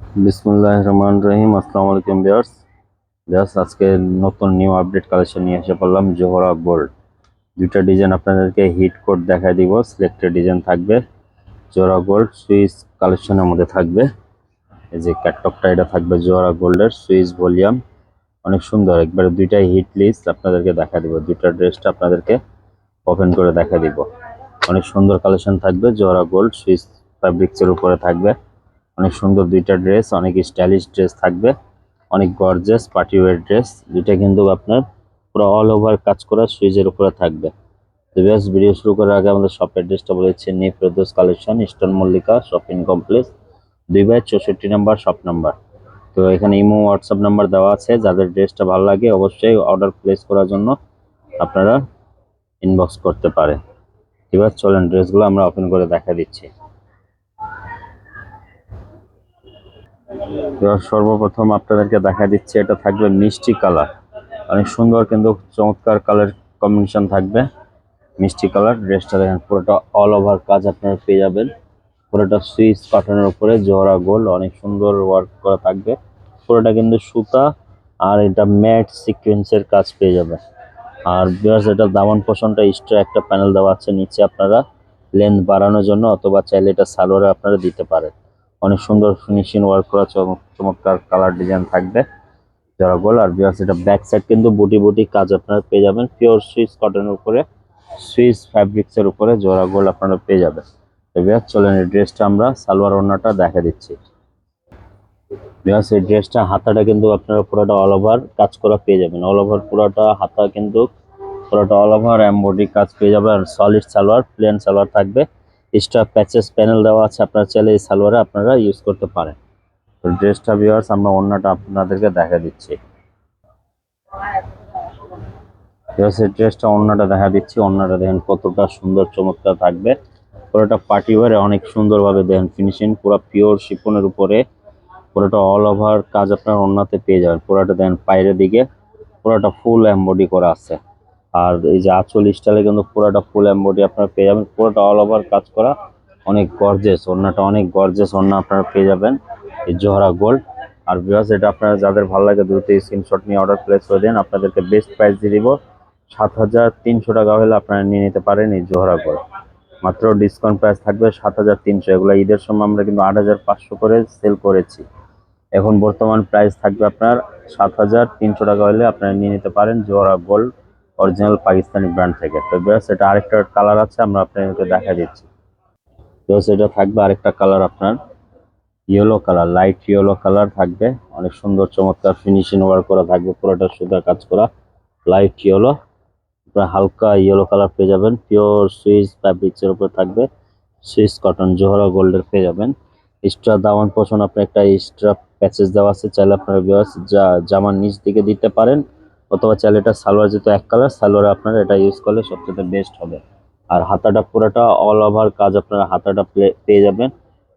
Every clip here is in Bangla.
বিসমুল্লাহ রহমান রহিম আসসালামু আলাইকুম বিয়ার্স বিয়ার্স আজকে নতুন নিউ আপডেট কালেকশন নিয়ে এসে পড়লাম জোহরা গোল্ড। দুইটা ডিজাইন আপনাদেরকে হিট কোড দেখাই দিব, সিলেক্টেড ডিজাইন থাকবে, জোহরা গোল্ড সুইচ কালেকশনের মধ্যে থাকবে। এই যে ক্যাটটকটা এটা থাকবে জোহরা গোল্ডের সুইচ ভলিউম। অনেক সুন্দর, একবারে দুইটাই হিট লিস্ট আপনাদেরকে দেখা দিব। দুইটা ড্রেসটা আপনাদেরকে ওপেন করে দেখা দিব। অনেক সুন্দর কালেকশন থাকবে, জোহরা গোল্ড সুইচ ফ্যাব্রিক্সের উপরে থাকবে। অনেক সুন্দর দুইটা ড্রেস, অনেক স্টাইলিশ ড্রেস থাকবে, অনেক গর্জেস পার্টি ওয়ার ড্রেস, দুইটা কিন্তু আপনার পুরো অল ওভার কাজ করা সুইচের উপরে থাকবে। তো বেশ ভিডিও শুরু করার আগে আমাদের শপ অ্যাড্রেসটা বলেছি নি Ferdous collection eastern Mallika shopping complex দুই বাই চৌষট্টি নাম্বার শপ নাম্বার। তো এখানে ইমো হোয়াটসঅ্যাপ নাম্বার দেওয়া আছে, যাদের ড্রেসটা ভালো লাগে অবশ্যই অর্ডার প্লেস করার জন্য আপনারা ইনবক্স করতে পারে এবার চলেন ড্রেসগুলো আমরা ওপেন করে দেখা দিচ্ছি। সর্বপ্রথম আপনাদেরকে দেখা দিচ্ছে, এটা থাকবে মিষ্টি কালার। অনেক সুন্দর কিন্তু চমৎকার কালার কম্বিনেশন থাকবে মিষ্টি কালার। ড্রেসটা দেখেন, পুরোটা অল ওভার কাজ আপনারা পেয়ে যাবেন। পুরোটা সুইচ কাটনের উপরে জোহরা গোল্ড অনেক সুন্দর ওয়ার্ক করা থাকবে। পুরোটা কিন্তু সুতা আর এটা ম্যাট সিকোয়েন্সের কাজ পেয়ে যাবে আর বিয়ার্স এটা দামন পোষণটা এক্সট্রা একটা প্যানেল দেওয়া আছে, নিচে আপনারা লেন্থ বাড়ানোর জন্য অথবা চাইলে এটা সালোয়ারে আপনারা দিতে পারেন। অনেক সুন্দর ফিনিশিং ওয়ার্ক করা চমৎকার কালার ডিজাইন থাকবে। যারা গোল আর বিয়ার্স এটা ব্যাক সাইড কিন্তু বুটি বুটি কাজ আপনারা পেয়ে যাবেন। পিওর সুইস কটনের উপরে সুইস ফ্যাব্রিক্স এর উপরে জোড়া গোল আপনারা পেয়ে যাবেন। বিয়ার্স চলেন এই ড্রেসটা আমরা সালোয়ার ওড়নাটা দেখা দিচ্ছি। বিয়ার্স এই ড্রেসটা হাতাটা কিন্তু আপনারা পুরোটা অল ওভার কাজ করা পেয়ে যাবেন। অল ওভার পুরোটা হাতা কিন্তু পুরোটা অল ওভার এমবডি কাজ পেয়ে যাবেন। আর সলিড সালোয়ার প্লেন সালোয়ার থাকবে। এক্সট্রা প্যাচেস প্যানেল দেওয়া আছে, আপনারা চাইলে এই সালোয়ারে আপনারা ইউজ করতে পারেন। তো ড্রেসটা ভিউয়ার্স আমরা অন্যটা আপনাদেরকে দেখা দিচ্ছি। ড্রেসটা অন্যটা দেখা দিচ্ছি, অন্যটা দেখেন কতটা সুন্দর চমৎকার থাকবে। পুরোটা পার্টি ওয়ারে অনেক সুন্দরভাবে দেখেন ফিনিশিং পুরো পিওর শিপনের উপরে, পুরোটা অল ওভার কাজ আপনার অন্যতে পেয়ে যাবেন। পুরোটা দেখেন পায়ের দিকে, পুরোটা ফুল এমবডি করা আছে। আর এই যে আঁচল স্টাইলে কিন্তু পুরোটা ফুল এমবডি আপনারা পেয়ে যাবেন। পুরোটা অল ওভার কাজ করা। অনেক গর্জেস ওড়নাটা অনেক গর্জেস ওড়না আপনারা পেয়ে যাবেন। এই জোহরা গোল্ড আর বিকজ এটা আপনারা যাদের ভালো লাগে দ্রুত স্ক্রিনশট নিয়ে অর্ডার প্লেস করে দেন। আপনাদেরকে বেস্ট প্রাইস দিয়ে দিব। সাত হাজার তিনশো টাকা হলে আপনারা নিয়ে নিতে পারেন এই জোহরা গোল্ড মাত্র ডিসকাউন্ট প্রাইস থাকবে সাত হাজার তিনশো। এগুলো ঈদের সময় আমরা কিন্তু আট হাজার পাঁচশো করে সেল করেছি। এখন বর্তমান প্রাইস থাকবে আপনার সাত হাজার তিনশো টাকা হলে আপনারা নিয়ে নিতে পারেন Zohra gold original Pakistani brand থেকে। তো বেশ এটা আরেকটা কালার আছে, আমরা আপনাদেরকে দেখা দিচ্ছি। বেশ এটা থাকবে আরেকটা কালার আপনার yellow colour light yellow colour থাকবে। অনেক সুন্দর, চমৎকার ফিনিশিং ওয়ার্ক করা থাকবে, পুরোটা সুতা কাজ করা। লাইট ইয়েলো আপনার হালকা ইয়েলো কালার পেয়ে যাবেন। পিওর সুইস ফ্যাব্রিক্সের উপর থাকবে। সুইস কটন জোহরা গোল্ডের পেয়ে যাবেন। এক্সট্রা দামান পোষণ আপনার একটা এক্সট্রা প্যাচেস দেওয়া আছে। চাইলে আপনারা যা, জামার নিচ দিকে দিতে পারেন। অথবা চাইলে এটা সালোয়ার যেহেতু এক কালার, সালোয়ারে আপনারা এটা ইউজ করলে সবচেয়ে বেস্ট হবে। আর হাতাটা পুরোটা অল ওভার কাজ আপনারা হাতাটা পেয়ে যাবেন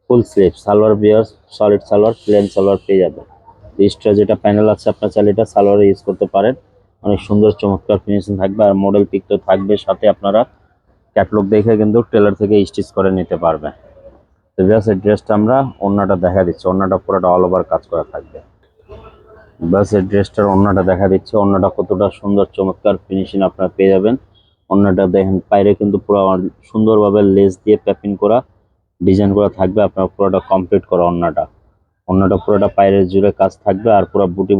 ফুল স্লিভ সালোয়ার বিয়ার সলিড সালোয়ার প্লেন সালোয়ার পেয়ে যাবেন। এক্সট্রা যেটা প্যানেল আছে, আপনার চাইলে এটা সালোয়ারে ইউজ করতে পারেন। অনেক সুন্দর চমৎকার ফিনিশিং থাকবে আর মডেল পিক তো থাকবে, সাথে আপনারা ক্যাটলগ দেখে কিন্তু টেলার থেকে স্টিচ করে নিতে পারবেন। তো ব্যাস, এই ড্রেসটা আমরা অন্যটা দেখা দিচ্ছি, অন্যটা পুরোটা অল ওভার কাজ করা থাকবে। এই ড্রেসটার অন্যটা দেখা দিচ্ছে। অন্যটা কতটা সুন্দর, চমৎকার ফিনিশিং আপনারা পেয়ে যাবেন। অন্যটা দেখেন বাইরে কিন্তু পুরো সুন্দরভাবে লেস দিয়ে প্যাপিং করা ডিজাইন করা থাকবে। আপনার পুরোটা কমপ্লিট করা অন্যটা। অন্যটা পুরোটা পায়ের জুড়ে কাজ থাকবে আর পুরো বুটি